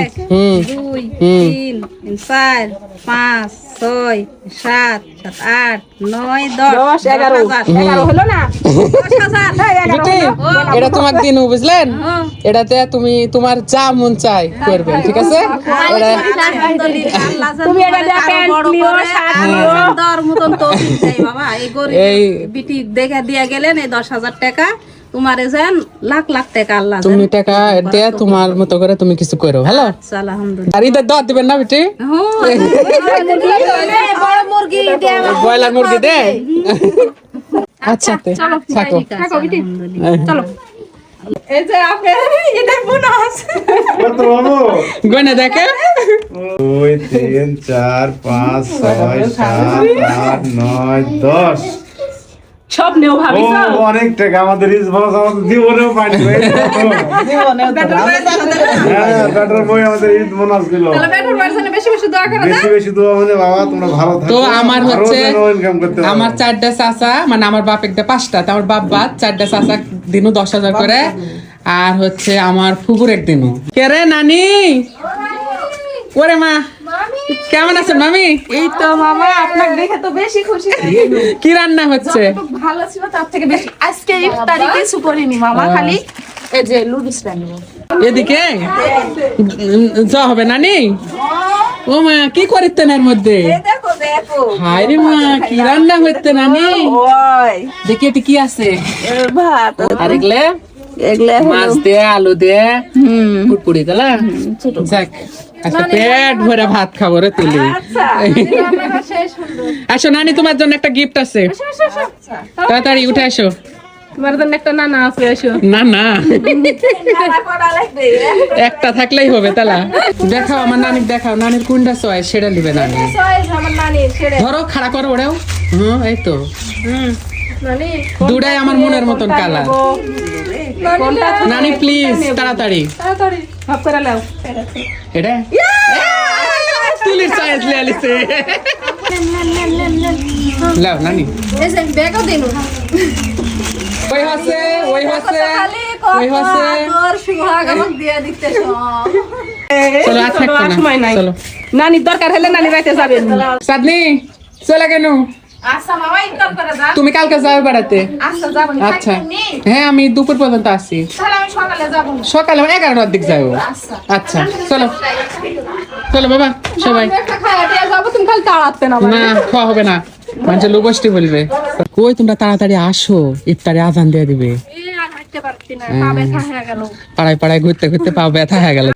এক দুই। তিন চার পাঁচ ছয় সাত সাত আট নয় দশ এগারো। এগারো হলো না এটা তোমার দিন বুঝলেন হ্যাঁ। এটাতে তুমি তোমার যা মন চাই করবেন ঠিক আছে এই- বিটি দেখে দিয়ে গেলেন এই দশ হাজার টাকা তোমারে যেন লাখ লাখ টাকা আল্লাহ তুমি টাকা দে তোমার মতো করে তুমি কিছু করো ভালো আচ্ছা আলহামদুলিল্লাহ। দিবেন না বেটি? হ্যাঁ, ব্রয়লার মুরগি দে আচ্ছা, আচ্ছা, আচ্ছা থাকো। চলো। এই সব নেও অনেক টাকা আমাদের আমাদের জীবনেও পাইনি বই হ্যাঁ, হ্যাঁ, আমাদের। ঈদ বেশি বেশি দোয়া মানে বাবা তোমরা ভালো থাকো তো আমার হচ্ছে আমার চারটা চাচা মানে আমার বাপ একটা পাঁচটা তো আমার বাপ বাদ চারটা চাচা দিনও দশ হাজার করে আর হচ্ছে আমার ফুকুর একদিনও কে রে নানি। ওরে মা কেমন আছেন মামি? এই তো মামা আপনাকে দেখে তো বেশি খুশি কি রান্না হচ্ছে? ভালো ছিল তার থেকে বেশি। আজকে ইফতারি কিছু করিনি মামা খালি এই যে লুডুসটা নিব। এদিকে? যা হবে নানি ও মা কি করিতেন এর মধ্যে? দেখো দেখো। হায় রে মা কি রান্না হইতে নানি ওই দেখি এটি কি আছে। ভাত। আর এগুলো? এগুলা মাছ দিয়ে আলু দিয়ে পুরপুরি দিলা যাক। আচ্ছা পেট ভরে ভাত খাব রে তুলি। আসো নানি তোমার জন্য একটা গিফট আছে। তাড়াতাড়ি উঠে আসো। তোমার জন্য একটা নানা আছে এসো না না একটা থাকলেই হবে তালা। দেখাও আমার নানির দেখাও। নানির কোনটা চয় সেটা নিবে নানি। আমার ধরো খাড়া করো ওরেও। হুম এই তো। দুটাই আমার মনের মতন কালার। কোনটা নানি প্লিজ তাড়াতাড়ি। তাড়াতাড়ি। ভাব করে লাও এটা? তুলির সাইজ লিয়ে আলিছে লাও নানি। এসে ব্যাগও দিনু। ওই হচ্ছে ওই হচ্ছে ওই হচ্ছে তোর সুহাগ আমাকে দিয়ে দিতেছ। চলো আর থাকব না। চলো। নানির দরকার হলে নানি রাইতে যাবেন সাদনি চলে কেন আচ্ছা তুমি কালকে যাবে বেড়াতে। আচ্ছা আচ্ছা। হ্যাঁ আমি দুপুর পর্যন্ত আসি সকালে এগারোটার দিক যাব। আচ্ছা। চলো। চলো বাবা সবাই। না খাওয়া হবে না। মানুষ লোকষ্টি বলবে। কই তোমরা তাড়াতাড়ি আসো ইফতারে আজান দিয়ে দিবে। পা পাড়ায় পাড়ায় ঘুরতে ঘুরতে পাও ব্যথা হয়ে গেল।